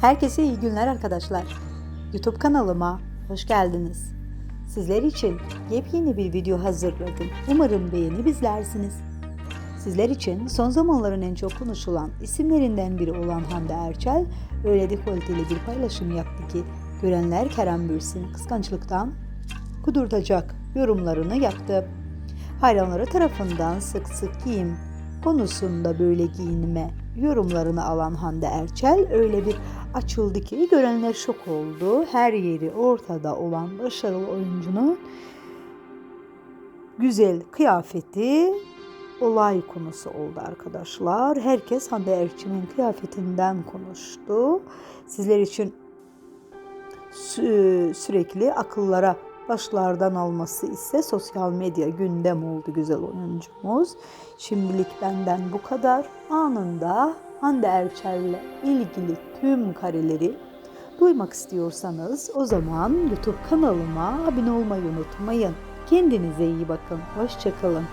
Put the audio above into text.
Herkese iyi günler arkadaşlar. YouTube kanalıma hoş geldiniz. Sizler için yepyeni bir video hazırladım. Umarım beğenip izlersiniz. Sizler için son zamanların en çok konuşulan isimlerinden biri olan Hande Erçel öyle dekolteli bir paylaşım yaptı ki görenler Kerem Bürsin kıskançlıktan kudurtacak yorumlarını yaptı. Hayranları tarafından sık sık giyim konusunda böyle giyinme yorumlarını alan Hande Erçel öyle bir açıldı ki görenler şok oldu. Her yeri ortada olan başarılı oyuncunun güzel kıyafeti olay konusu oldu arkadaşlar. Herkes Hande Erçel'in kıyafetinden konuştu. Sizler için sü- sürekli akıllara başlardan alması ise sosyal medya gündem oldu güzel oyuncumuz. Şimdilik benden bu kadar. Anında Hande Erçel'le ilgili tüm kareleri duymak istiyorsanız o zaman YouTube kanalıma abone olmayı unutmayın. Kendinize iyi bakın. Hoşçakalın.